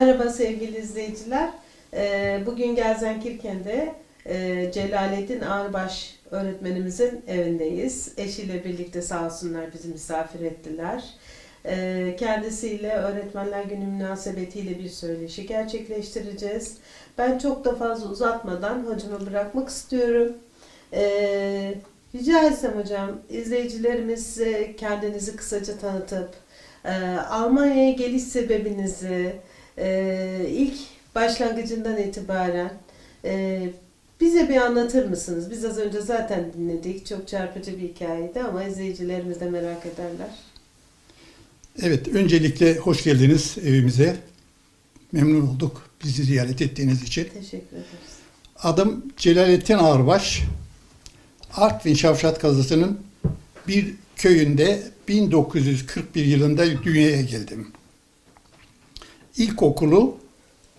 Merhaba sevgili izleyiciler. Ee, Bugün Gelsenkirken'de e, Celalettin Ağırbaş öğretmenimizin evindeyiz. Eşiyle birlikte sağ olsunlar bizi misafir ettiler. Ee, Kendisiyle Öğretmenler Günü münasebetiyle bir söyleşi gerçekleştireceğiz. Ben çok da fazla uzatmadan hocama bırakmak istiyorum. Ee, Rica etsem hocam, izleyicilerimiz kendinizi kısaca tanıtıp, e, Almanya'ya geliş sebebinizi, ee, ilk başlangıcından itibaren e, bize bir anlatır mısınız? Biz az önce zaten dinledik. Çok çarpıcı bir hikayeydi ama izleyicilerimiz de merak ederler. Evet, öncelikle hoş geldiniz evimize. Memnun olduk bizi ziyaret ettiğiniz için. Teşekkür ederiz. Adım Celalettin Ağırbaş. Artvin Şavşat Kazası'nın bir köyünde 1941 yılında dünyaya geldim. İlkokulu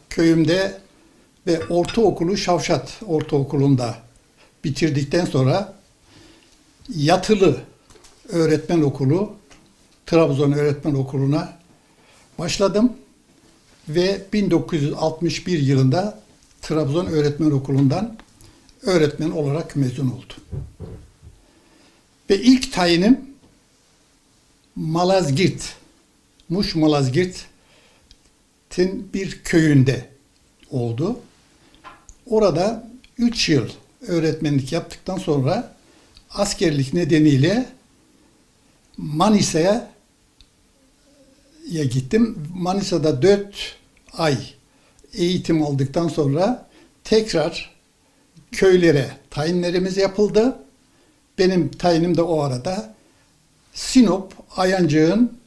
köyümde ve ortaokulu Şavşat Ortaokulu'nda bitirdikten sonra yatılı öğretmen okulu Trabzon Öğretmen Okulu'na başladım ve 1961 yılında Trabzon Öğretmen Okulu'ndan öğretmen olarak mezun oldum. Ve ilk tayinim Malazgirt, Muş Malazgirt'in bir köyünde oldu. Orada 3 yıl öğretmenlik yaptıktan sonra askerlik nedeniyle Manisa'ya ya gittim. Manisa'da 4 ay eğitim aldıktan sonra tekrar köylere tayinlerimiz yapıldı. Benim tayinim de o arada Sinop Ayancık'ın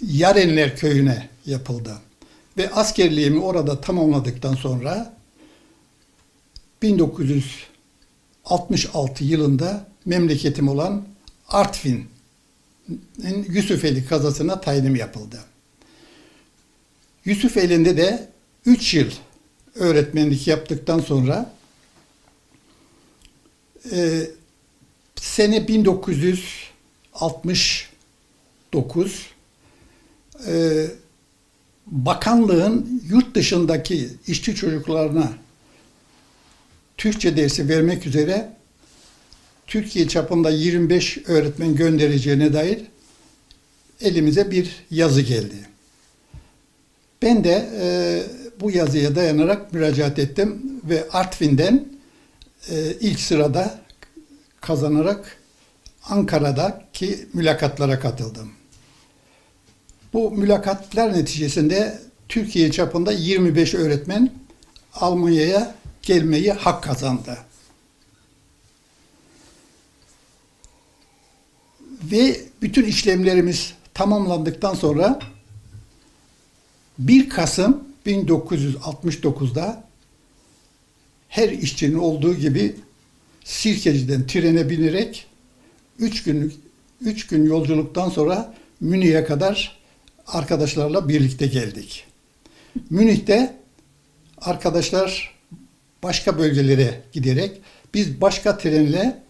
Yarenler köyüne yapıldı. Ve askerliğimi orada tamamladıktan sonra 1966 yılında memleketim olan Artvin'in Yusufeli kazasına tayinim yapıldı. Yusufeli'nde de 3 yıl öğretmenlik yaptıktan sonra e, sene 1969 e, bakanlığın yurt dışındaki işçi çocuklarına Türkçe dersi vermek üzere Türkiye çapında 25 öğretmen göndereceğine dair elimize bir yazı geldi. Ben de e, bu yazıya dayanarak müracaat ettim ve Artvin'den e, ilk sırada kazanarak Ankara'daki mülakatlara katıldım. Bu mülakatlar neticesinde Türkiye çapında 25 öğretmen Almanya'ya gelmeyi hak kazandı. Ve bütün işlemlerimiz tamamlandıktan sonra 1 Kasım 1969'da her işçinin olduğu gibi Sirkeci'den trene binerek 3 gün 3 gün yolculuktan sonra Münih'e kadar arkadaşlarla birlikte geldik. Münih'te arkadaşlar başka bölgelere giderek biz başka trenle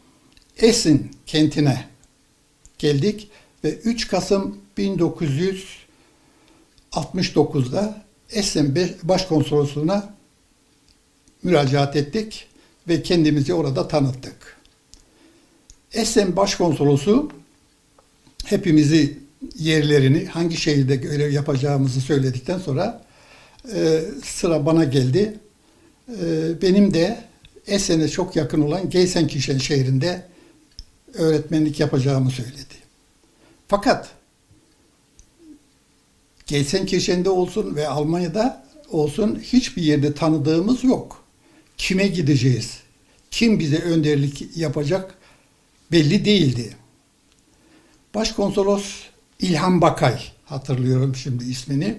Essen kentine geldik ve 3 Kasım 1969'da Essen Başkonsolosluğu'na müracaat ettik ve kendimizi orada tanıttık. Essen Başkonsolosu hepimizi yerlerini hangi şehirde görev yapacağımızı söyledikten sonra e, sıra bana geldi. E, benim de Essen'e çok yakın olan Gelsenkirchen şehrinde öğretmenlik yapacağımı söyledi. Fakat Gelsenkirchen'de olsun ve Almanya'da olsun hiçbir yerde tanıdığımız yok. Kime gideceğiz? Kim bize önderlik yapacak belli değildi. Başkonsolos İlhan Bakay hatırlıyorum şimdi ismini.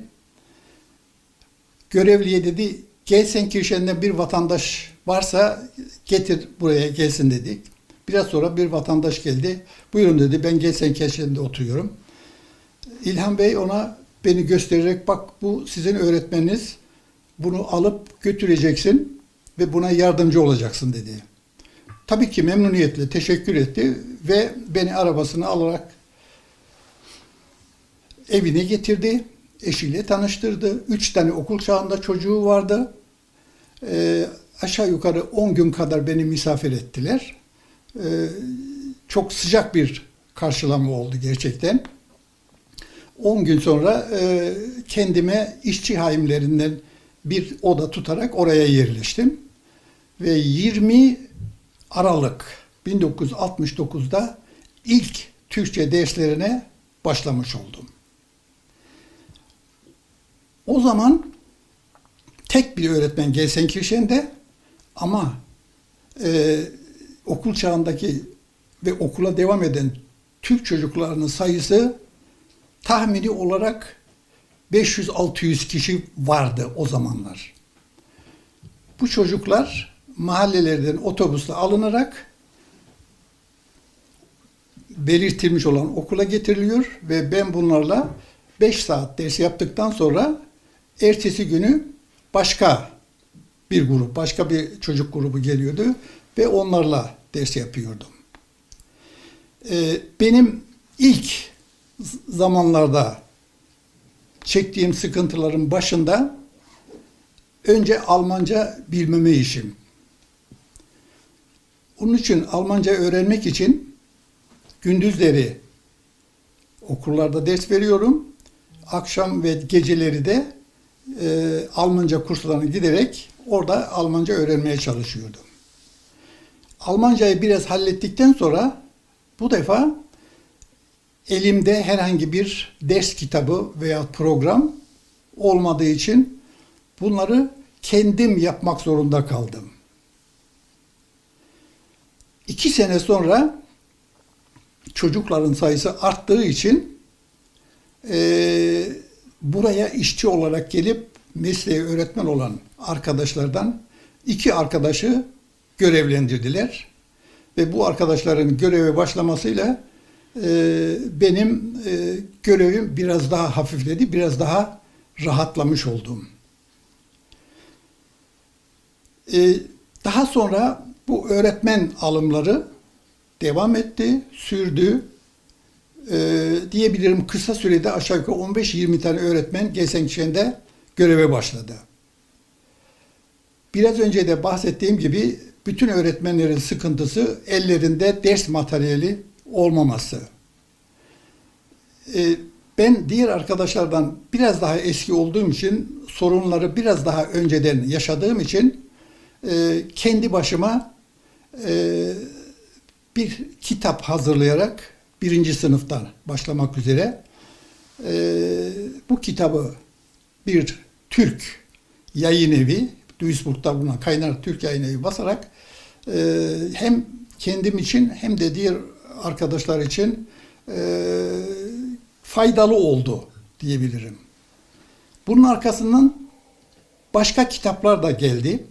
Görevliye dedi Gelsenkirchen'de bir vatandaş varsa getir buraya gelsin dedik. Biraz sonra bir vatandaş geldi. Buyurun dedi ben Gelsenkirchen'de oturuyorum. İlhan Bey ona beni göstererek bak bu sizin öğretmeniniz. Bunu alıp götüreceksin ve buna yardımcı olacaksın dedi. Tabii ki memnuniyetle teşekkür etti ve beni arabasına alarak evine getirdi eşiyle tanıştırdı. Üç tane okul çağında çocuğu vardı. Ee, aşağı yukarı 10 gün kadar beni misafir ettiler. Ee, çok sıcak bir karşılama oldu gerçekten. 10 gün sonra e, kendime işçi haimlerinden bir oda tutarak oraya yerleştim. Ve 20 Aralık 1969'da ilk Türkçe derslerine başlamış oldum. O zaman tek bir öğretmen Gelsenkirchen'de ama e, okul çağındaki ve okula devam eden Türk çocuklarının sayısı tahmini olarak 500-600 kişi vardı o zamanlar. Bu çocuklar mahallelerden otobüsle alınarak belirtilmiş olan okula getiriliyor ve ben bunlarla 5 saat ders yaptıktan sonra ertesi günü başka bir grup, başka bir çocuk grubu geliyordu ve onlarla ders yapıyordum. Ee, benim ilk zamanlarda çektiğim sıkıntıların başında önce Almanca bilmeme işim. Onun için Almanca öğrenmek için gündüzleri okullarda ders veriyorum. Akşam ve geceleri de e, Almanca kurslarına giderek orada Almanca öğrenmeye çalışıyordum. Almancayı biraz hallettikten sonra bu defa elimde herhangi bir ders kitabı veya program olmadığı için bunları kendim yapmak zorunda kaldım. İki sene sonra çocukların sayısı arttığı için eee, buraya işçi olarak gelip mesleğe öğretmen olan arkadaşlardan iki arkadaşı görevlendirdiler. Ve bu arkadaşların göreve başlamasıyla eee, benim eee, görevim biraz daha hafifledi, biraz daha rahatlamış oldum. Eee, daha sonra bu öğretmen alımları devam etti, sürdü. Ee, diyebilirim kısa sürede aşağı yukarı 15-20 tane öğretmen Gelsenkirchen'de göreve başladı. Biraz önce de bahsettiğim gibi bütün öğretmenlerin sıkıntısı ellerinde ders materyali olmaması. Ee, ben diğer arkadaşlardan biraz daha eski olduğum için sorunları biraz daha önceden yaşadığım için e, kendi başıma e, bir kitap hazırlayarak birinci sınıftan başlamak üzere e, bu kitabı bir Türk yayın evi, Duisburg'da bulunan Kaynar Türk yayın evi basarak e, hem kendim için hem de diğer arkadaşlar için e, faydalı oldu diyebilirim. Bunun arkasından başka kitaplar da geldi.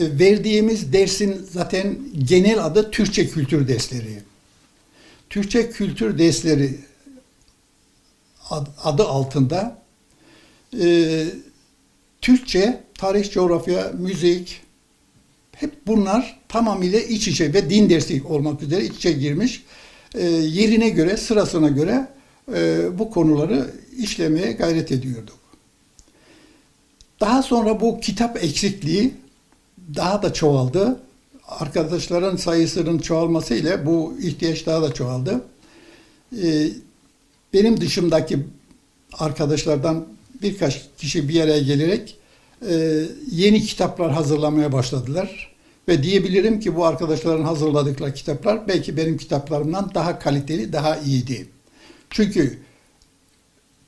E, verdiğimiz dersin zaten genel adı Türkçe kültür dersleri. Türkçe kültür dersleri ad- adı altında e, Türkçe, tarih, coğrafya, müzik hep bunlar tamamıyla iç içe ve din dersi olmak üzere iç içe girmiş. E, yerine göre, sırasına göre e, bu konuları işlemeye gayret ediyorduk. Daha sonra bu kitap eksikliği daha da çoğaldı. Arkadaşların sayısının çoğalmasıyla bu ihtiyaç daha da çoğaldı. Ee, benim dışımdaki arkadaşlardan birkaç kişi bir araya gelerek e, yeni kitaplar hazırlamaya başladılar. Ve diyebilirim ki bu arkadaşların hazırladıkları kitaplar belki benim kitaplarımdan daha kaliteli, daha iyiydi. Çünkü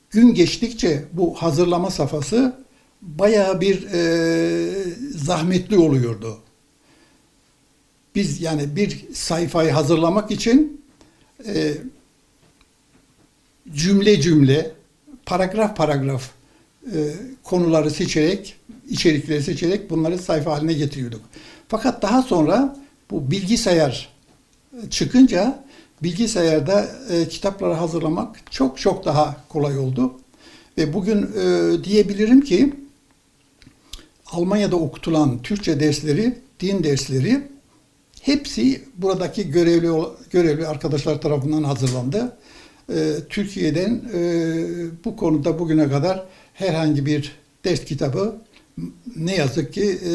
gün geçtikçe bu hazırlama safhası bayağı bir e, zahmetli oluyordu. Biz yani bir sayfayı hazırlamak için e, cümle cümle, paragraf paragraf e, konuları seçerek, içerikleri seçerek bunları sayfa haline getiriyorduk. Fakat daha sonra bu bilgisayar çıkınca bilgisayarda e, kitapları hazırlamak çok çok daha kolay oldu. Ve bugün e, diyebilirim ki Almanya'da okutulan Türkçe dersleri, din dersleri hepsi buradaki görevli görevli arkadaşlar tarafından hazırlandı. e, Türkiye'den e, bu konuda bugüne kadar herhangi bir ders kitabı ne yazık ki e,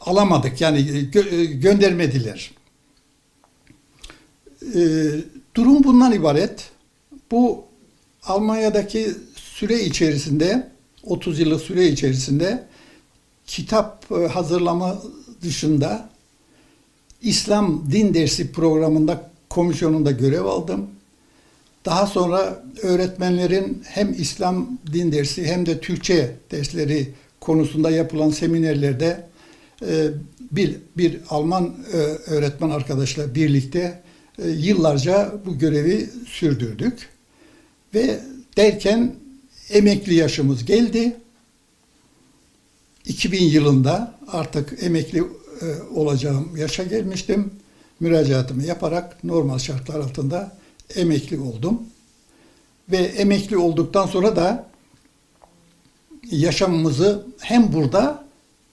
alamadık. Yani gö- e, göndermediler. E, durum bundan ibaret. Bu Almanya'daki süre içerisinde 30 yıllık süre içerisinde kitap e, hazırlama dışında İslam din dersi programında komisyonunda görev aldım. Daha sonra öğretmenlerin hem İslam din dersi hem de Türkçe dersleri konusunda yapılan seminerlerde e, bir, bir Alman e, öğretmen arkadaşla birlikte yıllarca bu görevi sürdürdük. Ve derken emekli yaşımız geldi. 2000 yılında artık emekli e, olacağım yaşa gelmiştim. Müracaatımı yaparak normal şartlar altında emekli oldum. Ve emekli olduktan sonra da yaşamımızı hem burada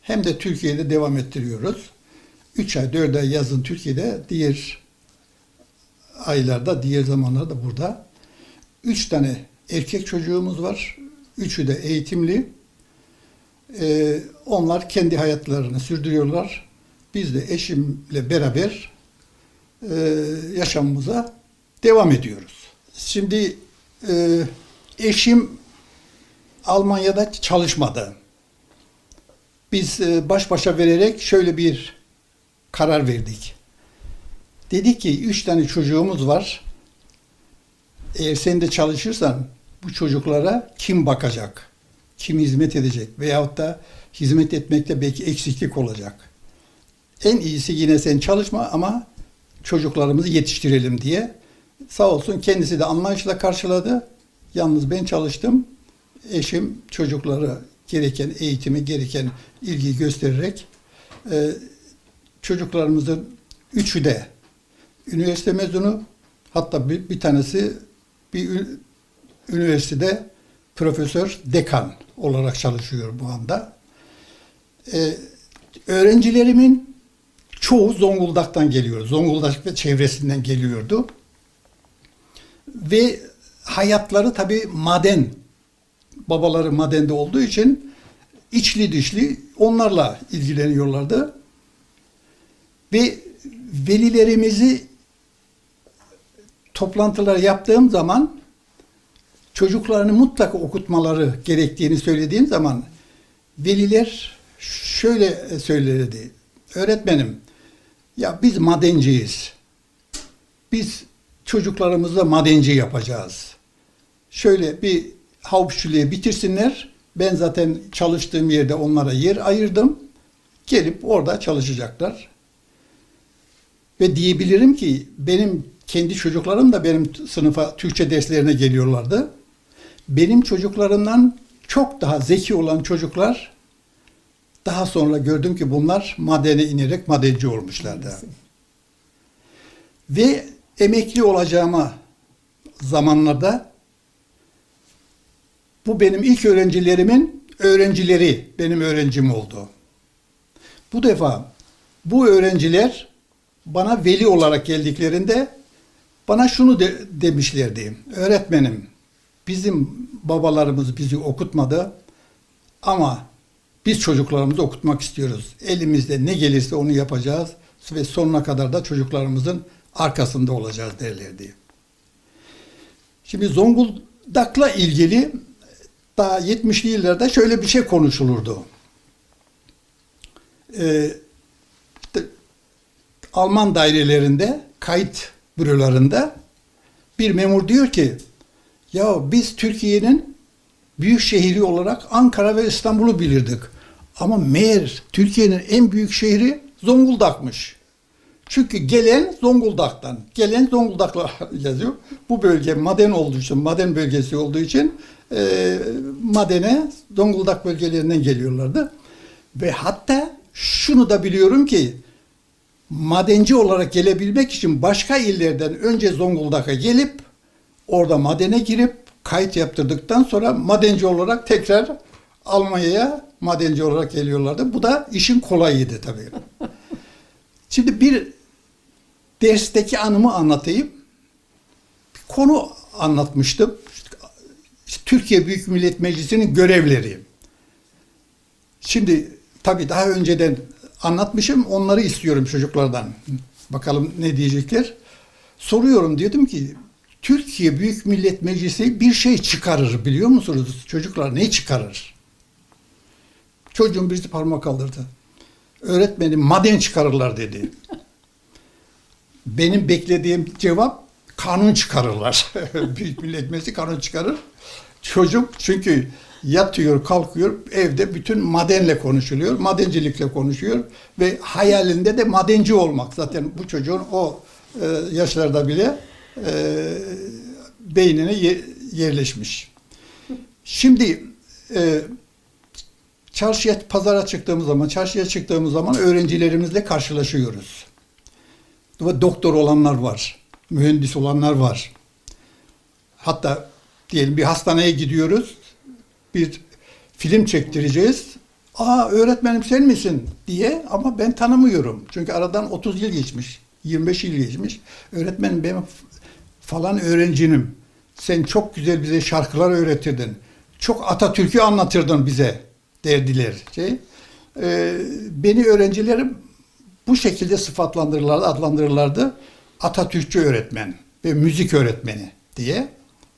hem de Türkiye'de devam ettiriyoruz. 3 ay, 4 ay yazın Türkiye'de, diğer aylarda, diğer zamanlarda burada. 3 tane erkek çocuğumuz var. Üçü de eğitimli. Ee, onlar kendi hayatlarını sürdürüyorlar. Biz de eşimle beraber e, yaşamımıza devam ediyoruz. Şimdi e, eşim Almanya'da çalışmadı. Biz e, baş başa vererek şöyle bir karar verdik. Dedik ki üç tane çocuğumuz var. Eğer sen de çalışırsan bu çocuklara kim bakacak? Kim hizmet edecek? Veyahut da hizmet etmekte belki eksiklik olacak. En iyisi yine sen çalışma ama çocuklarımızı yetiştirelim diye. Sağ olsun kendisi de anlayışla karşıladı. Yalnız ben çalıştım. Eşim çocuklara gereken eğitimi, gereken ilgi göstererek e, çocuklarımızın üçü de üniversite mezunu. Hatta bir, bir tanesi bir üniversitede profesör, dekan olarak çalışıyor bu anda. Ee, öğrencilerimin çoğu Zonguldak'tan geliyor. Zonguldak ve çevresinden geliyordu. Ve hayatları tabii maden, babaları madende olduğu için içli dışlı onlarla ilgileniyorlardı. Ve velilerimizi toplantılar yaptığım zaman çocuklarını mutlaka okutmaları gerektiğini söylediğim zaman veliler şöyle söylerdi. Öğretmenim ya biz madenciyiz. Biz çocuklarımızla madenci yapacağız. Şöyle bir havpçülüğü bitirsinler. Ben zaten çalıştığım yerde onlara yer ayırdım. Gelip orada çalışacaklar. Ve diyebilirim ki benim kendi çocuklarım da benim sınıfa Türkçe derslerine geliyorlardı. Benim çocuklarımdan çok daha zeki olan çocuklar daha sonra gördüm ki bunlar madene inerek madenci olmuşlardı. Ve emekli olacağıma zamanlarda bu benim ilk öğrencilerimin öğrencileri benim öğrencim oldu. Bu defa bu öğrenciler bana veli olarak geldiklerinde bana şunu de, demişlerdi. Öğretmenim bizim babalarımız bizi okutmadı ama biz çocuklarımızı okutmak istiyoruz. Elimizde ne gelirse onu yapacağız ve sonuna kadar da çocuklarımızın arkasında olacağız derlerdi. Şimdi Zonguldak'la ilgili daha 70'li yıllarda şöyle bir şey konuşulurdu. Ee, işte Alman dairelerinde, kayıt bürolarında bir memur diyor ki ya biz Türkiye'nin büyük şehri olarak Ankara ve İstanbul'u bilirdik. Ama meğer Türkiye'nin en büyük şehri Zonguldak'mış. Çünkü gelen Zonguldak'tan. Gelen Zonguldak'la yazıyor. Bu bölge maden olduğu için, maden bölgesi olduğu için e, madene Zonguldak bölgelerinden geliyorlardı. Ve hatta şunu da biliyorum ki madenci olarak gelebilmek için başka illerden önce Zonguldak'a gelip orada madene girip kayıt yaptırdıktan sonra madenci olarak tekrar Almanya'ya madenci olarak geliyorlardı. Bu da işin kolayıydı tabii. Şimdi bir dersteki anımı anlatayım. Bir konu anlatmıştım. Türkiye Büyük Millet Meclisi'nin görevleri. Şimdi tabii daha önceden anlatmışım. Onları istiyorum çocuklardan. Bakalım ne diyecekler. Soruyorum diyordum ki Türkiye Büyük Millet Meclisi bir şey çıkarır biliyor musunuz? Çocuklar ne çıkarır? Çocuğun birisi parmak kaldırdı. Öğretmenim maden çıkarırlar dedi. Benim beklediğim cevap kanun çıkarırlar. Büyük Millet Meclisi kanun çıkarır. Çocuk çünkü yatıyor, kalkıyor, evde bütün madenle konuşuluyor, madencilikle konuşuyor ve hayalinde de madenci olmak. Zaten bu çocuğun o e, yaşlarda bile e, beynine ye- yerleşmiş. Şimdi e, çarşıya, pazara çıktığımız zaman, çarşıya çıktığımız zaman öğrencilerimizle karşılaşıyoruz. Doktor olanlar var, mühendis olanlar var. Hatta diyelim bir hastaneye gidiyoruz, bir film çektireceğiz. Aa öğretmenim sen misin diye ama ben tanımıyorum. Çünkü aradan 30 yıl geçmiş, 25 yıl geçmiş. Öğretmenim ben falan öğrencinim. Sen çok güzel bize şarkılar öğretirdin. Çok Atatürk'ü anlatırdın bize derdiler. Şey. Ee, beni öğrencilerim bu şekilde sıfatlandırırlardı, adlandırırlardı. Atatürkçü öğretmen ve müzik öğretmeni diye.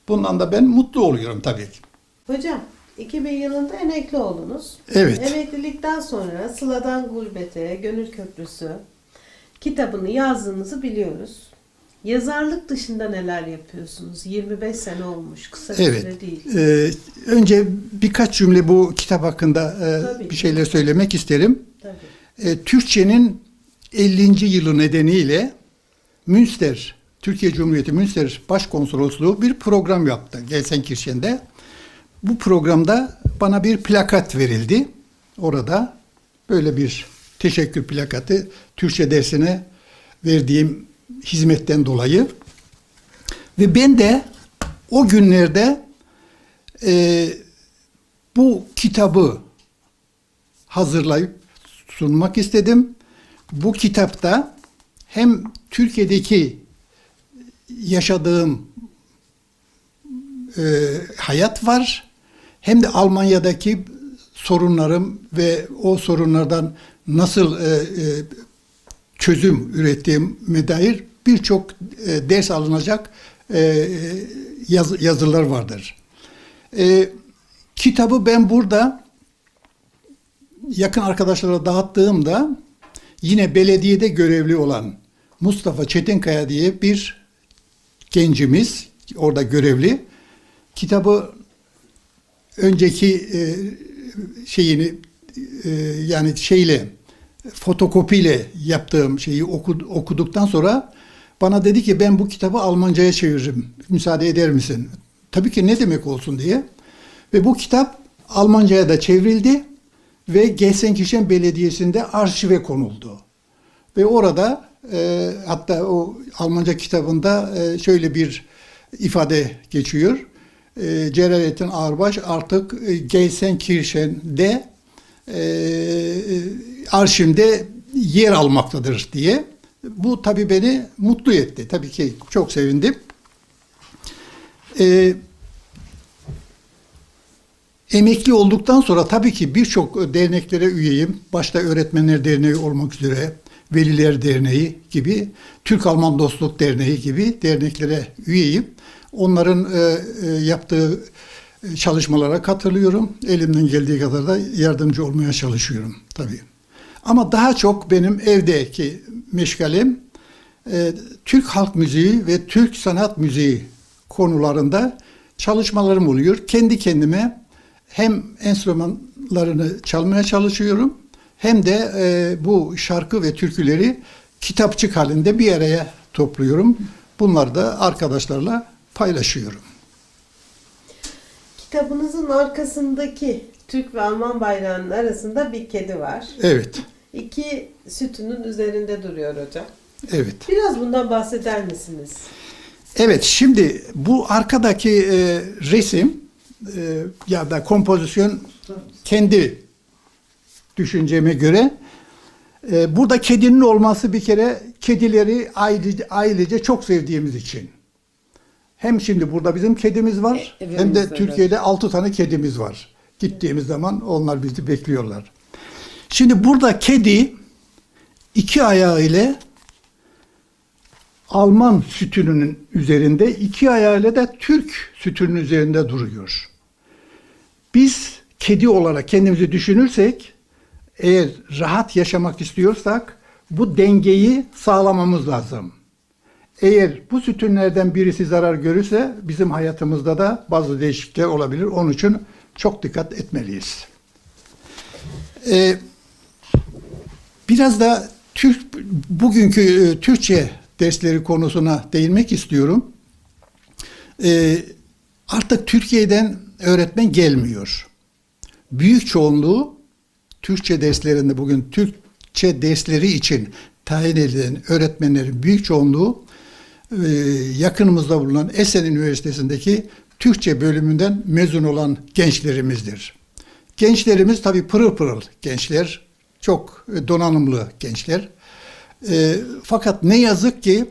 Bundan da ben mutlu oluyorum tabii ki. Hocam 2000 yılında emekli oldunuz. Evet. Emeklilikten sonra Sıla'dan Gurbete, Gönül Köprüsü kitabını yazdığınızı biliyoruz. Yazarlık dışında neler yapıyorsunuz? 25 sene olmuş. Kısa bir Evet. süre değil. Ee, önce birkaç cümle bu kitap hakkında e, Tabii. bir şeyler söylemek isterim. Tabii. E, Türkçenin 50. yılı nedeniyle Münster, Türkiye Cumhuriyeti Münster Başkonsolosluğu bir program yaptı Gelsenkirchen'de. Bu programda bana bir plakat verildi. Orada böyle bir teşekkür plakatı Türkçe dersine verdiğim hizmetten dolayı. Ve ben de o günlerde e, bu kitabı hazırlayıp sunmak istedim. Bu kitapta hem Türkiye'deki yaşadığım e, hayat var hem de Almanya'daki sorunlarım ve o sorunlardan nasıl e, e, çözüm ürettiğime dair birçok e, ders alınacak e, yaz- yazılar vardır. E, kitabı ben burada yakın arkadaşlara dağıttığımda yine belediyede görevli olan Mustafa Çetinkaya diye bir gencimiz orada görevli kitabı önceki e, şeyini e, yani şeyle fotokopiyle yaptığım şeyi oku- okuduktan sonra bana dedi ki ben bu kitabı Almanca'ya çeviririm. Müsaade eder misin? Tabii ki ne demek olsun diye. Ve bu kitap Almanca'ya da çevrildi ve Gelsenkirchen Belediyesi'nde arşive konuldu. Ve orada e, hatta o Almanca kitabında e, şöyle bir ifade geçiyor. E, Celalettin Ağırbaş artık e, Gelsenkirchen'de e, arşivde yer almaktadır diye. Bu tabii beni mutlu etti. Tabii ki çok sevindim. E, Emekli olduktan sonra tabii ki birçok derneklere üyeyim. Başta Öğretmenler Derneği olmak üzere, Veliler Derneği gibi, Türk-Alman Dostluk Derneği gibi derneklere üyeyim. Onların e, e, yaptığı e, çalışmalara katılıyorum. Elimden geldiği kadar da yardımcı olmaya çalışıyorum tabii. Ama daha çok benim evdeki meşgalem e, Türk halk müziği ve Türk sanat müziği konularında çalışmalarım oluyor. Kendi kendime hem enstrümanlarını çalmaya çalışıyorum hem de e, bu şarkı ve türküleri kitapçık halinde bir araya topluyorum. Bunları da arkadaşlarla paylaşıyorum. Kitabınızın arkasındaki Türk ve Alman bayrağının arasında bir kedi var. Evet, İki sütunun üzerinde duruyor hocam. evet. Biraz bundan bahseder misiniz? Evet, şimdi bu arkadaki e, resim e, ya da kompozisyon kendi düşünceme göre e, burada kedinin olması bir kere kedileri ailece, ailece çok sevdiğimiz için. Hem şimdi burada bizim kedimiz var E, hem de. Türkiye'de 6 tane kedimiz var. Gittiğimiz zaman onlar bizi bekliyorlar. Şimdi burada kedi iki ayağı ile Alman sütununun üzerinde, iki ayağıyla da Türk sütunun üzerinde duruyor. Biz kedi olarak kendimizi düşünürsek, eğer rahat yaşamak istiyorsak bu dengeyi sağlamamız lazım. Eğer bu sütunlerden birisi zarar görürse bizim hayatımızda da bazı değişiklikler olabilir. Onun için çok dikkat etmeliyiz. Ee, biraz da Türk bugünkü e, Türkçe dersleri konusuna değinmek istiyorum. Ee, artık Türkiye'den öğretmen gelmiyor. Büyük çoğunluğu Türkçe derslerinde bugün Türkçe dersleri için tayin edilen öğretmenlerin büyük çoğunluğu e, yakınımızda bulunan Esen Üniversitesi'ndeki Türkçe bölümünden mezun olan gençlerimizdir. Gençlerimiz tabii pırıl pırıl gençler, çok e, donanımlı gençler. E, fakat ne yazık ki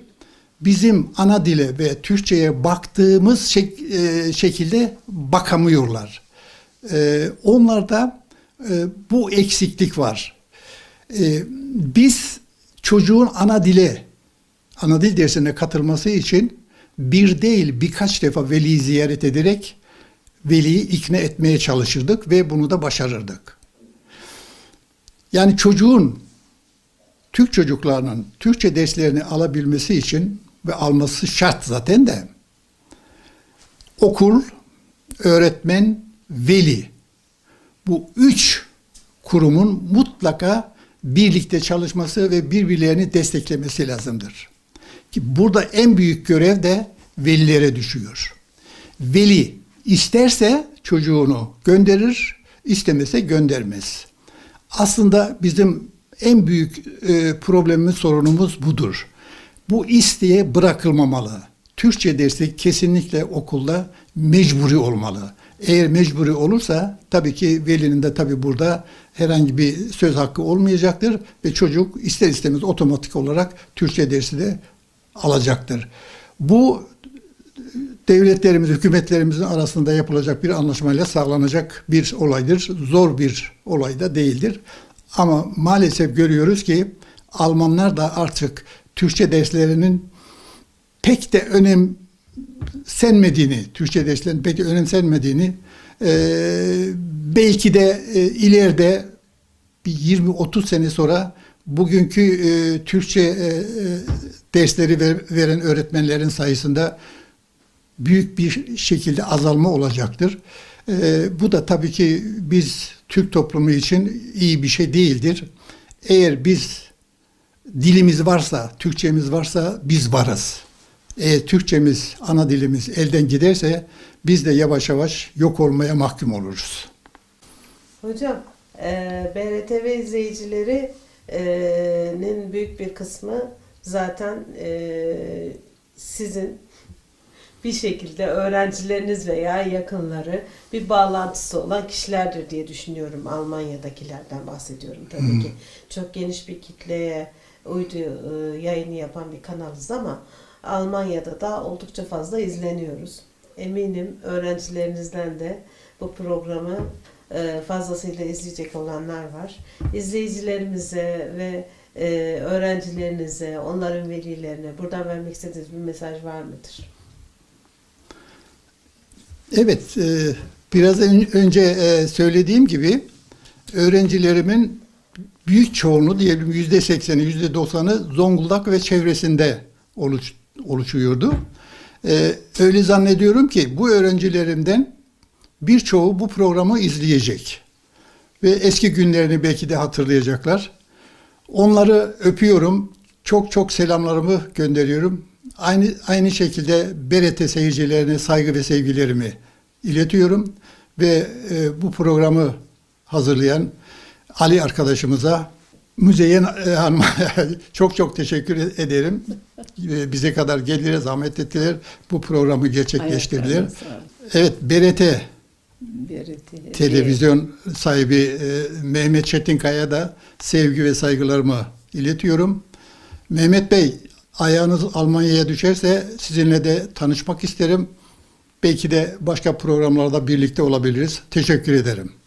bizim ana dile ve Türkçe'ye baktığımız şek- e, şekilde bakamıyorlar. E, onlarda e, bu eksiklik var. E, biz çocuğun ana dile, ana dil dersine katılması için bir değil birkaç defa veliyi ziyaret ederek veliyi ikna etmeye çalışırdık ve bunu da başarırdık. Yani çocuğun Türk çocuklarının Türkçe derslerini alabilmesi için ve alması şart zaten de okul, öğretmen, veli bu üç kurumun mutlaka birlikte çalışması ve birbirlerini desteklemesi lazımdır. Ki burada en büyük görev de velilere düşüyor. Veli isterse çocuğunu gönderir, istemese göndermez. Aslında bizim en büyük e, problemimiz, sorunumuz budur. Bu isteğe bırakılmamalı. Türkçe dersi kesinlikle okulda mecburi olmalı. Eğer mecburi olursa tabii ki velinin de tabii burada herhangi bir söz hakkı olmayacaktır ve çocuk ister istemez otomatik olarak Türkçe dersi de alacaktır. Bu devletlerimiz, hükümetlerimizin arasında yapılacak bir anlaşmayla sağlanacak bir olaydır. Zor bir olay da değildir. Ama maalesef görüyoruz ki Almanlar da artık Türkçe derslerinin pek de önemsenmediğini, Türkçe derslerinin pek de önemsenmediğini, e, belki de e, ileride bir 20-30 sene sonra bugünkü e, Türkçe e, e, dersleri ver, veren öğretmenlerin sayısında büyük bir şekilde azalma olacaktır. E, bu da tabii ki biz Türk toplumu için iyi bir şey değildir. Eğer biz dilimiz varsa, Türkçemiz varsa biz varız. Eğer Türkçemiz, ana dilimiz elden giderse biz de yavaş yavaş yok olmaya mahkum oluruz. Hocam, e, BRTV izleyicilerinin büyük bir kısmı zaten e, sizin bir şekilde öğrencileriniz veya yakınları bir bağlantısı olan kişilerdir diye düşünüyorum. Almanya'dakilerden bahsediyorum tabii ki. Çok geniş bir kitleye uydu e, yayını yapan bir kanalız ama Almanya'da da oldukça fazla izleniyoruz. Eminim öğrencilerinizden de bu programı fazlasıyla izleyecek olanlar var. İzleyicilerimize ve e, öğrencilerinize, onların velilerine buradan vermek istediğiniz bir mesaj var mıdır? Evet, e, biraz ön- önce e, söylediğim gibi öğrencilerimin büyük çoğunluğu diyelim yüzde sekseni, yüzde doksanı Zonguldak ve çevresinde oluş, oluşuyordu. E, öyle zannediyorum ki bu öğrencilerimden birçoğu bu programı izleyecek ve eski günlerini belki de hatırlayacaklar. Onları öpüyorum. Çok çok selamlarımı gönderiyorum. Aynı aynı şekilde BRT seyircilerine saygı ve sevgilerimi iletiyorum ve e, bu programı hazırlayan Ali arkadaşımıza Müzeyyen e, Hanım'a çok çok teşekkür ederim. E, Bize kadar geldiler, zahmet ettiler. Bu programı gerçekleştirdiler. Evet, BRT BRT. televizyon sahibi e, Mehmet Çetinkaya da sevgi ve saygılarımı iletiyorum. Mehmet Bey, ayağınız Almanya'ya düşerse sizinle de tanışmak isterim. Belki de başka programlarda birlikte olabiliriz. Teşekkür ederim.